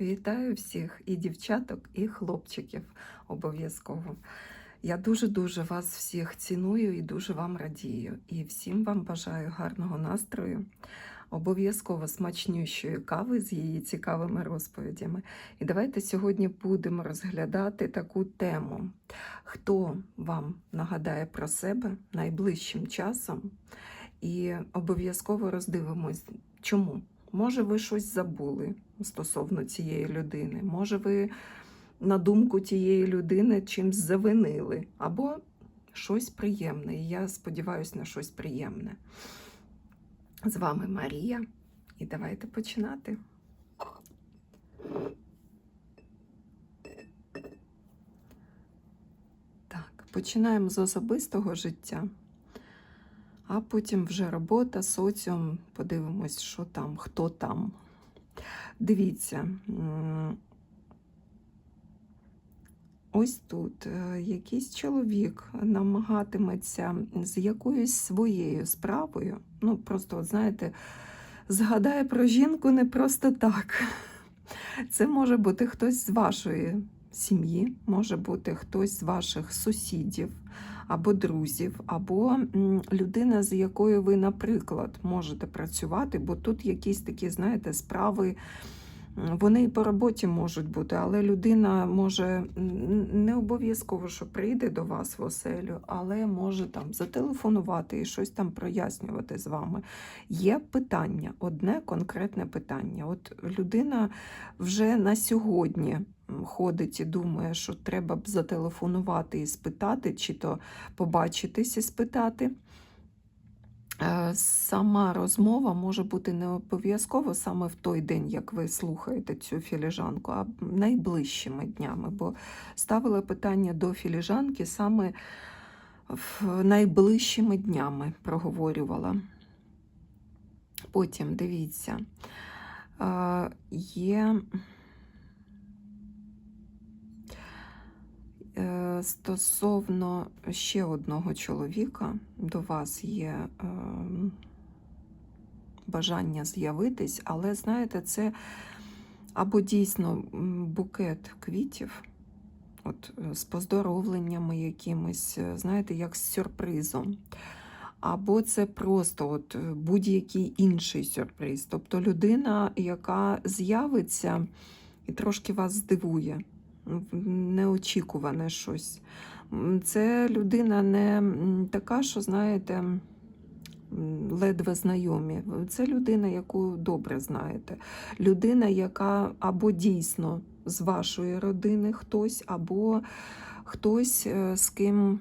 Вітаю всіх і дівчаток, і хлопчиків обов'язково. Я дуже-дуже вас всіх ціную і дуже вам радію. І всім вам бажаю гарного настрою, обов'язково смачнющої кави з її цікавими розповідями. І давайте сьогодні будемо розглядати таку тему. Хто вам нагадає про себе найближчим часом? І обов'язково роздивимось, чому. Може, ви щось забули стосовно цієї людини, може, ви на думку тієї людини чимсь завинили, або щось приємне. І я сподіваюся на щось приємне. З вами Марія, і давайте починати. Так, починаємо з особистого життя. А потім вже робота, соціум, подивимось, що там, хто там. Дивіться, ось тут е, якийсь чоловік намагатиметься з якоюсь своєю справою. Ну, просто, от знаєте, згадає про жінку не просто так. Це може бути хтось з вашої сім'ї, може бути хтось з ваших сусідів або друзів, або людина, з якою ви, наприклад, можете працювати, бо тут якісь такі, знаєте, справи. Вони і по роботі можуть бути, але людина може не обов'язково, що прийде до вас в оселю, але може там зателефонувати і щось там прояснювати з вами. Є питання, одне конкретне питання. От людина вже на сьогодні ходить і думає, що треба б зателефонувати і спитати, чи то побачитись і спитати. Е, Сама розмова може бути не обов'язково саме в той день, як ви слухаєте цю філіжанку, а найближчими днями. Бо ставила питання до філіжанки саме найближчими днями проговорювала. Потім дивіться, е, є е, стосовно ще одного чоловіка, до вас є е, бажання з'явитись, але знаєте, це або дійсно букет квітів, от е, з поздоровленнями якимись, е, знаєте, як з сюрпризом. Або це просто от е, будь-який інший сюрприз. Тобто людина, яка з'явиться і трошки вас здивує, неочікуване щось. Це людина не така, що, знаєте, ледве знайомі. Це людина, яку добре знаєте. Людина, яка або дійсно з вашої родини хтось, або хтось, е, з ким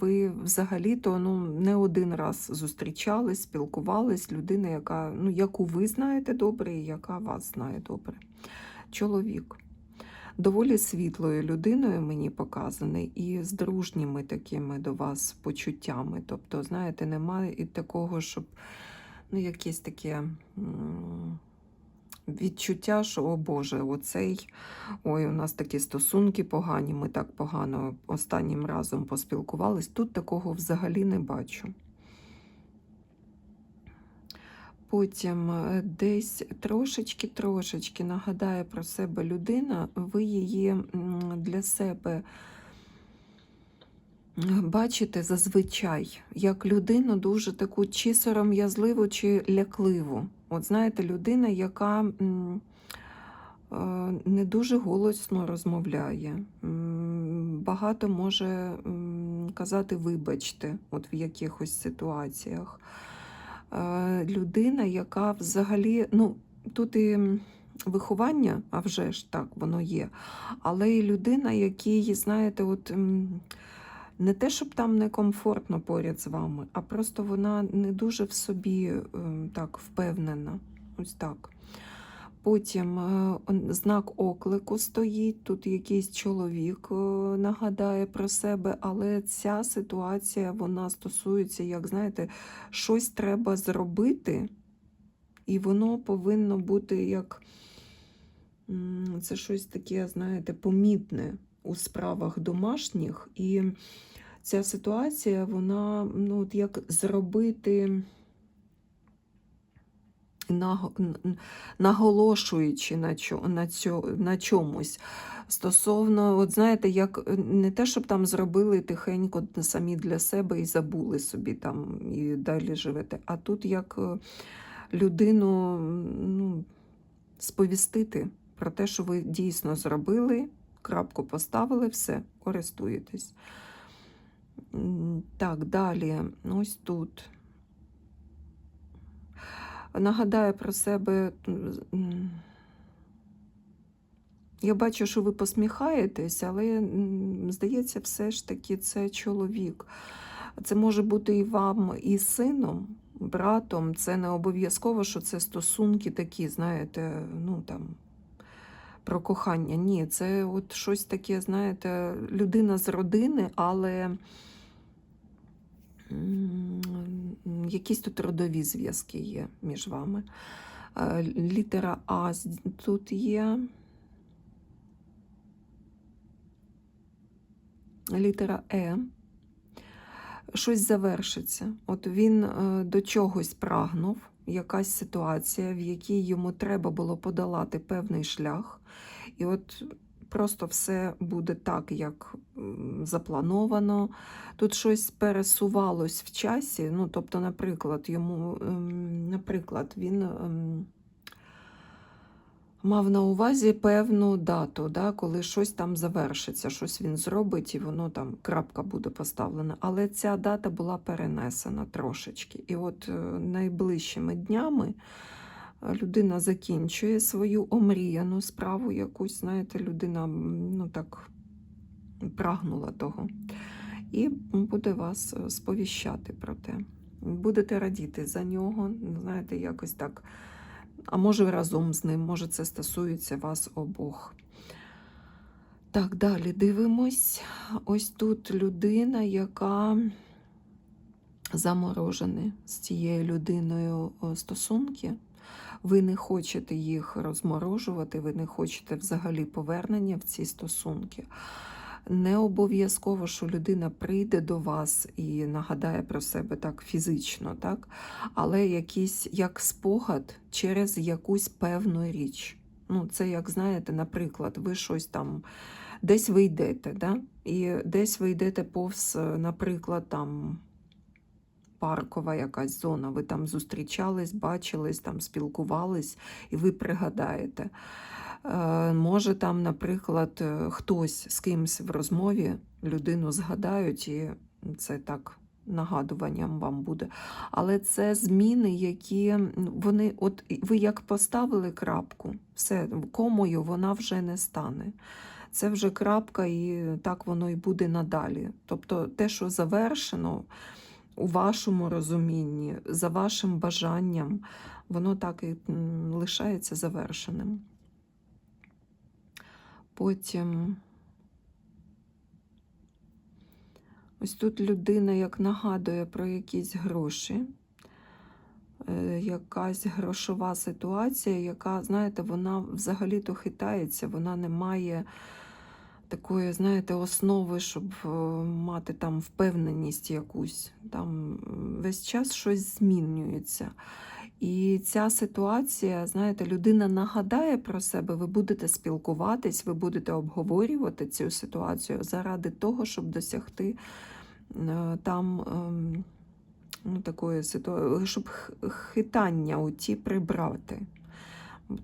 ви взагалі-то ну, не один раз зустрічались, спілкувались. Людина, яка, ну, яку ви знаєте добре, і яка вас знає добре. Чоловік. Доволі світлою людиною мені показаний і з дружніми такими до вас почуттями. Тобто, знаєте, немає і такого, щоб ну, якесь таке відчуття, що, о Боже, оцей, ой, у нас такі стосунки погані, ми так погано останнім разом поспілкувались. Тут такого взагалі не бачу. Потім е, десь трошечки-трошечки нагадає про себе людина, ви її для себе бачите зазвичай як людину дуже таку чи сором'язливу, чи лякливу. От знаєте, людина, яка е, не дуже голосно розмовляє, багато може казати вибачте, от в якихось ситуаціях. Е, Людина, яка взагалі, ну, тут і виховання, а вже ж так воно є, але і людина, якій, знаєте, от. не те, щоб там некомфортно поряд з вами, а просто вона не дуже в собі е, так впевнена. Ось так. Потім е, знак оклику стоїть, тут якийсь чоловік е, нагадає про себе, але ця ситуація вона стосується, як знаєте, щось треба зробити, і воно повинно бути як це щось таке, знаєте, помітне у справах домашніх. І ця ситуація, вона ну, от як зробити наголошуючи на, на, на чомусь. Стосовно, от знаєте, як е, не те, щоб там зробили тихенько самі для себе і забули собі там і далі живете, а тут як е, людину ну, сповістити про те, що ви дійсно зробили, крапку поставили, все, користуєтесь. Так, далі, ось тут. Нагадаю про себе. Я бачу, що ви посміхаєтесь, але здається, все ж таки це чоловік. Це може бути і вам, і сином, братом. Це не обов'язково, що це стосунки такі, знаєте, ну там. Про кохання. Ні, це от щось таке, знаєте, людина з родини, але якісь тут родові зв'язки є між вами. Е, Літера А тут є. Літера Е. Щось завершиться. От він е, до чогось прагнув, якась ситуація, в якій йому треба було подолати певний шлях. І от просто все буде так, як заплановано. Тут щось пересувалось в часі. Ну, тобто, наприклад, йому, ем, наприклад, він. ем, Мав на увазі певну дату, да, коли щось там завершиться, щось він зробить, і воно там крапка буде поставлена. Але ця дата була перенесена трошечки. І от е, найближчими днями людина закінчує свою омріяну справу якусь, знаєте, людина ну так прагнула того. І буде вас е, сповіщати про те. Будете радіти за нього, знаєте, якось так. А може разом з ним, може це стосується вас обох. Так, далі дивимось. Ось тут людина, яка заморожена з цією людиною стосунки. Ви не хочете їх розморожувати, ви не хочете взагалі повернення в ці стосунки. Не обов'язково, що людина прийде до вас і нагадає про себе так фізично, так? але якийсь як спогад через якусь певну річ. Ну, це, як знаєте, наприклад, ви щось там десь ви йдете, да? і десь ви йдете повз, наприклад, там паркова якась зона, ви там зустрічались, бачились, там спілкувались, і ви пригадаєте. Е, Може, там, наприклад, е, хтось з кимсь в розмові людину згадають, і це так нагадуванням вам буде. Але це зміни, які вони, от ви як поставили крапку, все, комою вона вже не стане. Це вже крапка, і так воно і буде надалі. Тобто те, що завершено у вашому розумінні, за вашим бажанням, воно так і лишається завершеним. Потім ось тут людина як нагадує про якісь гроші, е, якась грошова ситуація, яка, знаєте, вона взагалі-то хитається, вона не має такої, знаєте, основи, щоб е, мати там впевненість якусь. Там весь час щось змінюється. І ця ситуація, знаєте, людина нагадає про себе, ви будете спілкуватись, ви будете обговорювати цю ситуацію заради того, щоб досягти е, там ем, ну, такої ситуації, щоб хитання оті прибрати.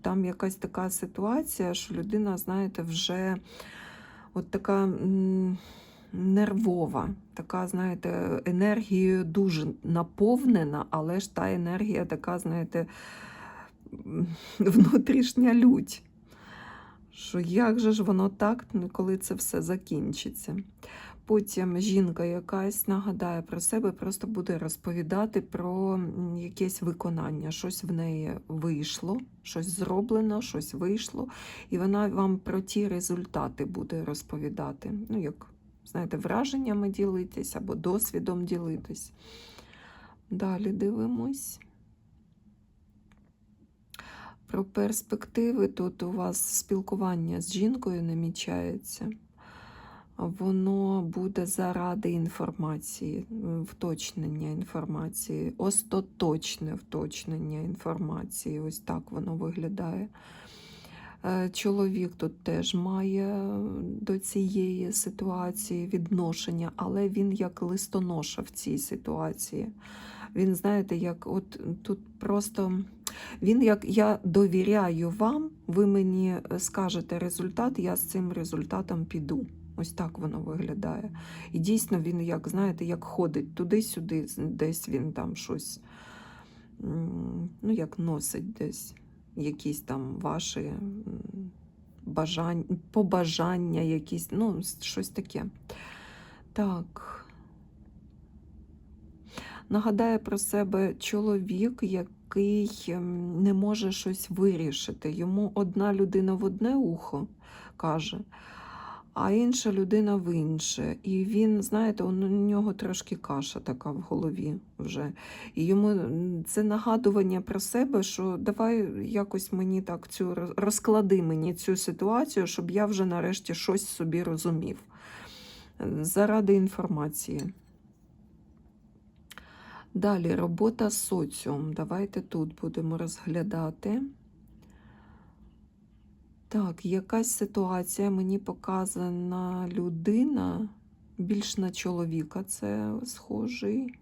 Там якась така ситуація, що людина, знаєте, вже от така нервова, така, знаєте, енергією дуже наповнена, але ж та енергія така, знаєте, внутрішня лють. Що як же ж воно так, ну, коли це все закінчиться? Потім жінка якась нагадає про себе, просто буде розповідати про якесь виконання. Щось в неї вийшло, щось зроблено, щось вийшло, і вона вам про ті результати буде розповідати. Ну, як, знаєте, враженнями ділитись або досвідом ділитись. Далі дивимось. Про перспективи тут у вас спілкування з жінкою намічається. Воно буде заради інформації, вточнення інформації, остаточне вточнення інформації. Ось так воно виглядає. Е, Чоловік тут теж має до цієї ситуації відношення, але він як листоноша в цій ситуації. Він, знаєте, як от тут просто він як я довіряю вам, ви мені скажете результат, я з цим результатом піду. Ось так воно виглядає. І дійсно він, як знаєте, як ходить туди-сюди, десь він там щось, ну, як носить десь якісь там ваші бажання, побажання, якісь, ну, щось таке. Так. Нагадає про себе чоловік, який не може щось вирішити. Йому одна людина в одне ухо каже, а інша людина в інше. І він, знаєте, у нього трошки каша така в голові вже. І йому це нагадування про себе, що давай якось мені так цю розклади мені цю ситуацію, щоб я вже нарешті щось собі розумів. Заради інформації. Далі робота з соціум. Давайте тут будемо розглядати. Так, якась ситуація мені показана людина, більш на чоловіка це схожий.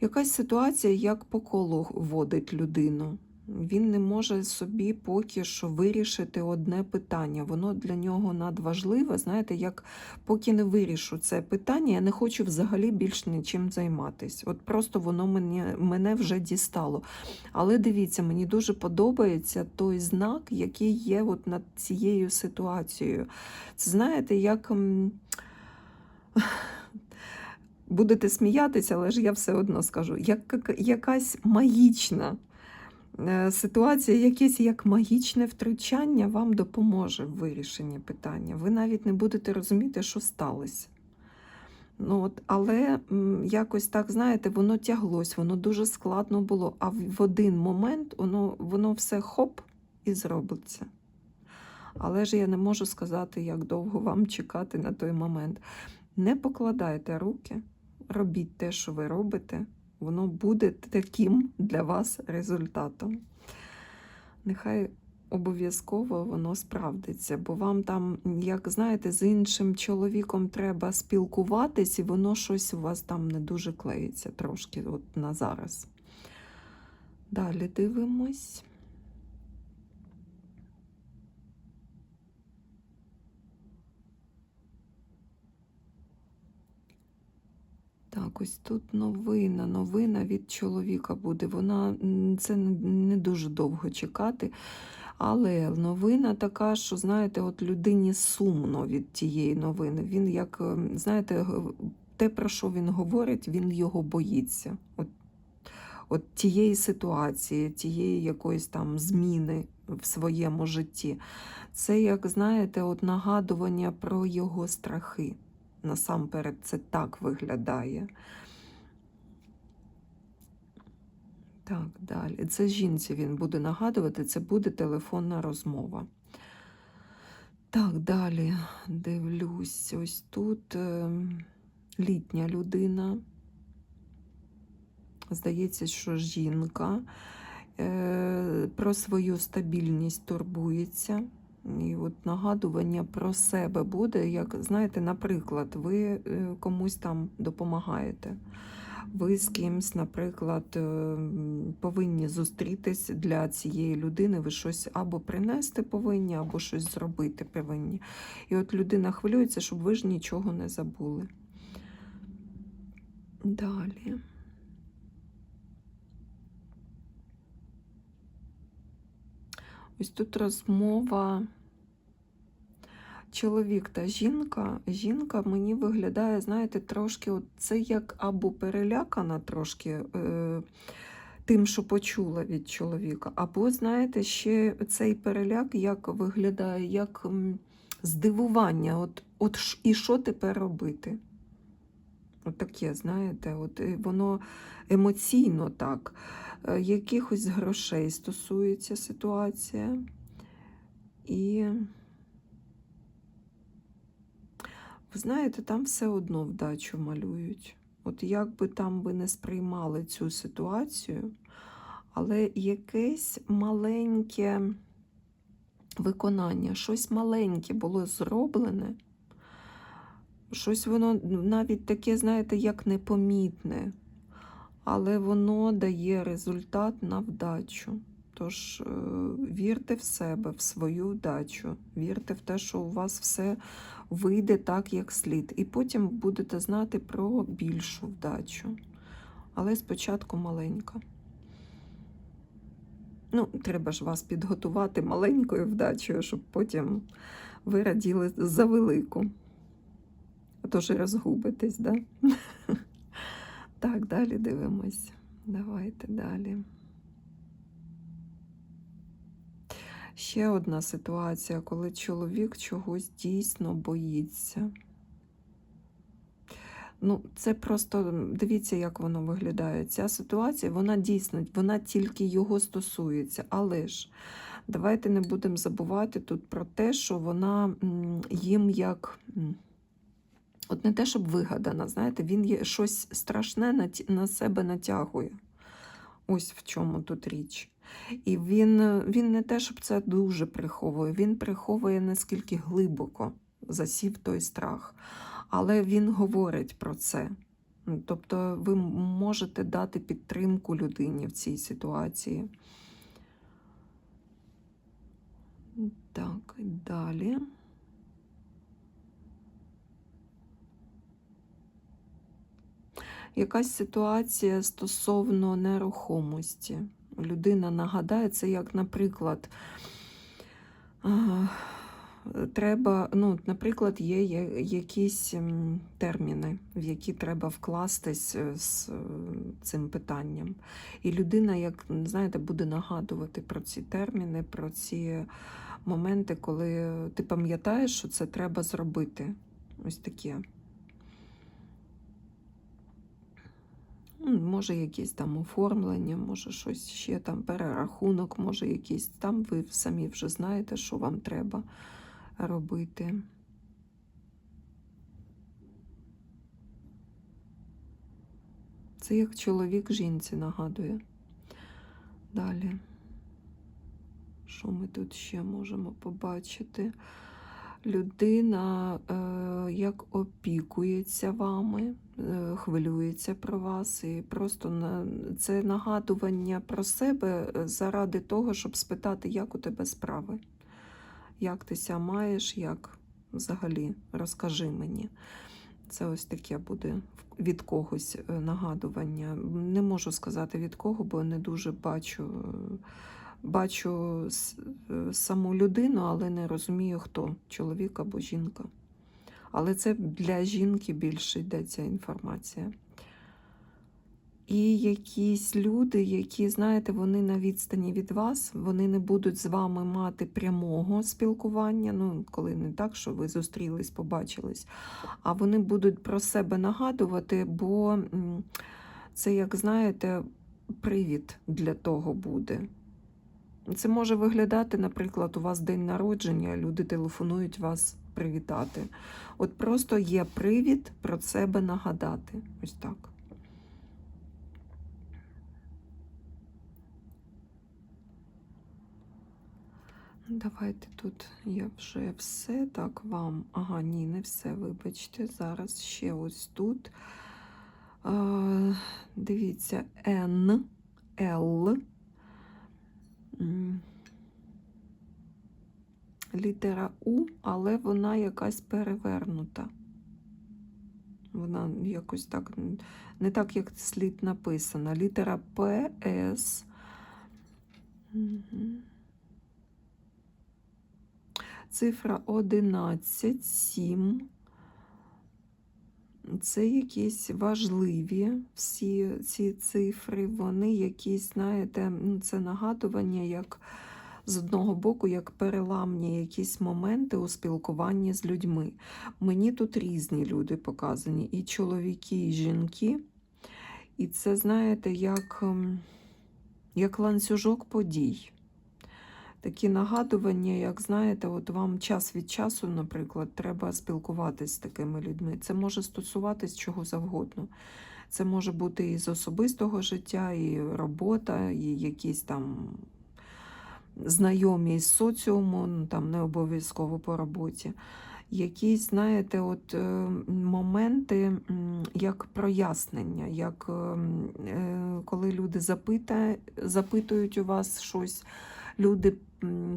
Якась ситуація, як по колу водить людину. Він не може собі поки що вирішити одне питання. Воно для нього надважливе. Знаєте, як поки не вирішу це питання, я не хочу взагалі більш нічим займатися. От просто воно мені, мене вже дістало. Але дивіться, мені дуже подобається той знак, який є от над цією ситуацією. Це знаєте, як. Будете сміятися, але ж я все одно скажу, як якась магічна ситуація, якесь як магічне втручання вам допоможе в вирішенні питання. Ви навіть не будете розуміти, що сталося. Ну, от, але якось так, знаєте, воно тяглось, воно дуже складно було, а в в один момент воно, воно все хоп і зробиться. Але ж я не можу сказати, як довго вам чекати на той момент. Не покладайте руки, робіть те, що ви робите, воно буде таким для вас результатом. Нехай обов'язково воно справдиться, бо вам там, як знаєте, з іншим чоловіком треба спілкуватись, і воно щось у вас там не дуже клеїться трошки от на зараз. Далі дивимось. Так, ось тут новина, новина від чоловіка буде. Вона це не дуже довго чекати. Але новина така, що, знаєте, от людині сумно від тієї новини. Він, як, ем, знаєте, те, про що він говорить, він його боїться. От, от тієї ситуації, тієї якоїсь там зміни в своєму житті. Це, як знаєте, от нагадування про його страхи. Насамперед, це так виглядає. Так, далі. Це жінці він буде нагадувати, це буде телефонна розмова. Так, далі дивлюсь, ось тут е, літня людина. Здається, що жінка е, про свою стабільність турбується. І от нагадування про себе буде, як знаєте, наприклад, ви е, комусь там допомагаєте. Ви з кимсь, наприклад, е, повинні зустрітись для цієї людини. Ви щось або принести повинні, або щось зробити повинні. І от людина хвилюється, щоб ви ж нічого не забули. Далі. Ось тут розмова. Чоловік та жінка. Жінка мені виглядає, знаєте, трошки от це як або перелякана трошки е, тим, що почула від чоловіка, або, знаєте, ще цей переляк як виглядає, як здивування. От, от і що тепер робити? От таке, знаєте, от воно емоційно так. Е, Якихось грошей стосується ситуація. І Ви знаєте, там все одно вдачу малюють. От як би там ви не сприймали цю ситуацію, але якесь маленьке виконання, щось маленьке було зроблене, щось воно навіть таке, знаєте, як непомітне, але воно дає результат на вдачу. Тож е, вірте в себе, в свою вдачу, вірте в те, що у вас все вийде так, як слід. І потім будете знати про більшу вдачу. Але спочатку маленька. Ну, треба ж вас підготувати маленькою вдачею, щоб потім ви раділи за велику. А то ж і розгубитесь, да? Так, далі дивимось. Давайте далі. Ще одна ситуація, коли чоловік чогось дійсно боїться. Ну, це просто дивіться, як воно виглядає. Ця ситуація, вона дійсно, вона тільки його стосується. Але ж давайте не будемо забувати тут про те, що вона їм як. От не те, щоб вигадана, знаєте, він є щось страшне на, себе натягує. Ось в чому тут річ. І він, він не те, щоб це дуже приховує, він приховує наскільки глибоко засів той страх. Але він говорить про це. Тобто ви можете дати підтримку людині в цій ситуації. Так, далі. Якась ситуація стосовно нерухомості. Людина нагадає, це як, наприклад, треба, ну, наприклад, є якісь терміни, в які треба вкластись е, з е, цим питанням. І людина, як знаєте, буде нагадувати про ці терміни, про ці моменти, коли ти пам'ятаєш, що це треба зробити. Ось таке. Може, якісь там оформлення, може щось ще там, перерахунок, може якийсь. Там ви самі вже знаєте, що вам треба робити. Це як чоловік жінці нагадує. Далі. Що ми тут ще можемо побачити? Людина е, як опікується вами, е, хвилюється про вас, і просто на, це нагадування про себе е, заради того, щоб спитати, як у тебе справи, як ти ся маєш, як взагалі, розкажи мені. Це ось таке буде від когось е, нагадування. Не можу сказати від кого, бо не дуже бачу. Бачу е, саму людину, але не розумію, хто чоловік або жінка. Але це для жінки більше йде ця інформація. І якісь люди, які, знаєте, вони на відстані від вас, вони не будуть з вами мати прямого спілкування, ну, коли не так, що ви зустрілись, побачились, а вони будуть про себе нагадувати, бо це, як знаєте, привід для того буде. Це може виглядати, наприклад, у вас день народження, люди телефонують вас привітати. От просто є привід про себе нагадати. Ось так. Давайте тут я вже все так вам. Ага, ні, не все, вибачте. Зараз ще ось тут. Дивіться, Н, Л. Літера У, але вона якась перевернута. Вона якось так, не так, як слід написана. Літера П, С. Цифра 11, 7. Це якісь важливі всі ці цифри, вони якісь, знаєте, ну, це нагадування, як з одного боку, як переламні якісь моменти у спілкуванні з людьми. Мені тут різні люди показані, і чоловіки, і жінки. І це, знаєте, як, ем, як ланцюжок подій. Такі нагадування, як знаєте, от вам час від часу, наприклад, треба спілкуватись з такими людьми. Це може стосуватись чого завгодно. Це може бути і з особистого життя, і робота, і якісь там знайомі з соціуму, ну, там не обов'язково по роботі. Якісь, знаєте, от е, моменти як прояснення, як е, е, коли люди запита, запитують у вас щось, люди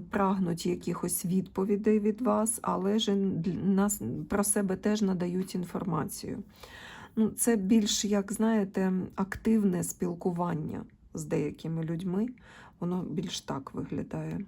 прагнуть якихось відповідей від вас, але ж нас про себе теж надають інформацію. Ну, це більш, як знаєте, активне спілкування з деякими людьми. Воно більш так виглядає.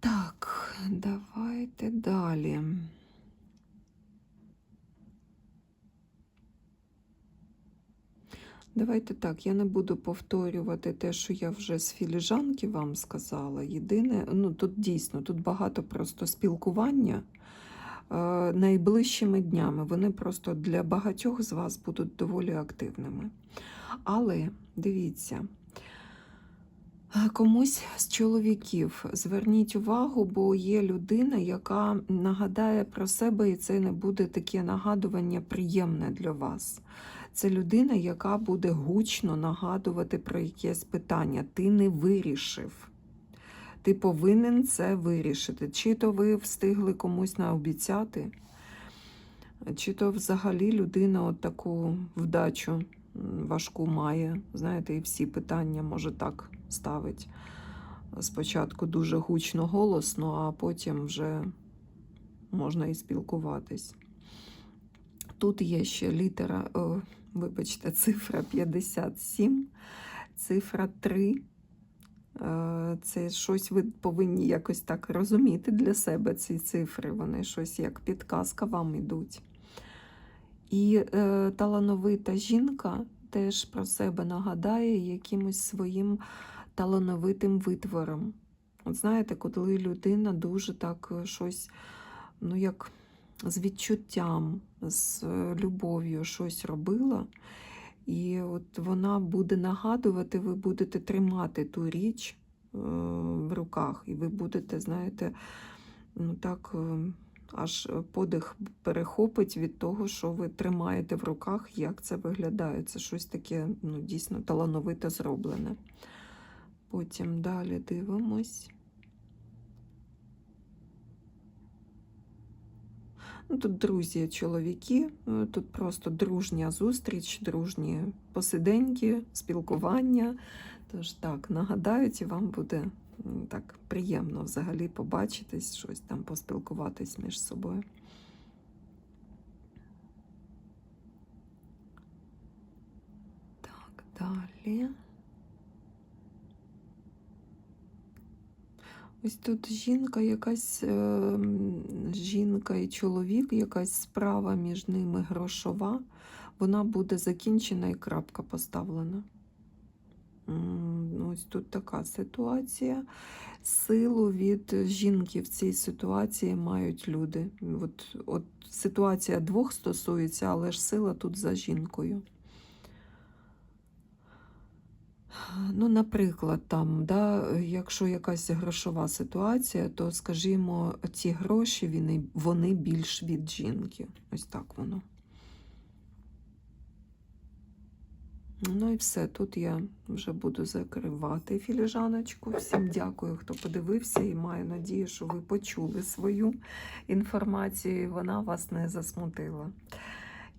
Так, давайте далі. Давайте так, я не буду повторювати те, що я вже з філіжанки вам сказала. Єдине, ну тут дійсно тут багато просто спілкування е, найближчими днями. Вони просто для багатьох з вас будуть доволі активними. Але дивіться. Комусь з чоловіків зверніть увагу, бо є людина, яка нагадає про себе, і це не буде таке нагадування приємне для вас. Це людина, яка буде гучно нагадувати про якесь питання. Ти не вирішив. Ти повинен це вирішити. Чи то ви встигли комусь наобіцяти, чи то взагалі людина от таку вдачу важку має. Знаєте, і всі питання може так ставить. Спочатку дуже гучно голосно, а потім вже можна і спілкуватись. Тут є ще літера, о, вибачте, цифра 57, цифра 3. Е, Це щось ви повинні якось так розуміти для себе ці цифри. Вони щось як підказка вам йдуть. І е, талановита жінка теж про себе нагадає якимось своїм талановитим витвором. От знаєте, коли людина дуже так е, щось, ну як з відчуттям, з е, любов'ю щось робила, і от вона буде нагадувати, ви будете тримати ту річ е, в руках, і ви будете, знаєте, ну так. е, Аж подих перехопить від того, що ви тримаєте в руках, як це виглядає. Це щось таке ну, дійсно талановито зроблене. Потім далі дивимось. Ну, тут друзі, чоловіки, е, тут просто дружня зустріч, дружні посиденьки, спілкування. Тож так, нагадають, і вам буде так приємно взагалі побачитись, щось там поспілкуватись між собою. Так, далі. Ось тут жінка, якась е, жінка і чоловік, якась справа між ними грошова, вона буде закінчена і крапка поставлена. Ось тут така ситуація. Силу від жінки в цій ситуації мають люди. От, от ситуація двох стосується, але ж сила тут за жінкою. Ну, наприклад, там, да, якщо якась грошова ситуація, то, скажімо, ці гроші вони, вони більш від жінки. Ось так воно. Ну і все, тут я вже буду закривати філіжаночку. Всім дякую, хто подивився, і маю надію, що ви почули свою інформацію, і вона вас не засмутила.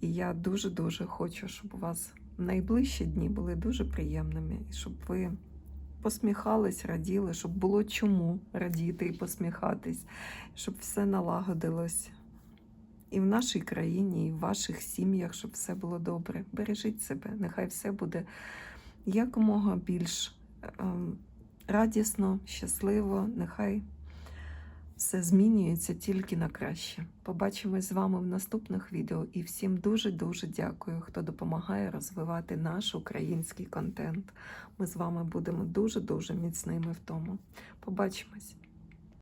І я дуже-дуже хочу, щоб у вас найближчі дні були дуже приємними, і щоб ви посміхались, раділи, щоб було чому радіти і посміхатись, щоб все налагодилось. І в нашій країні, і в ваших сім'ях, щоб все було добре. Бережіть себе, нехай все буде якомога більш ем, радісно, щасливо. Нехай все змінюється тільки на краще. Побачимось з вами в наступних відео і всім дуже-дуже дякую, хто допомагає розвивати наш український контент. Ми з вами будемо дуже-дуже міцними в тому. Побачимось!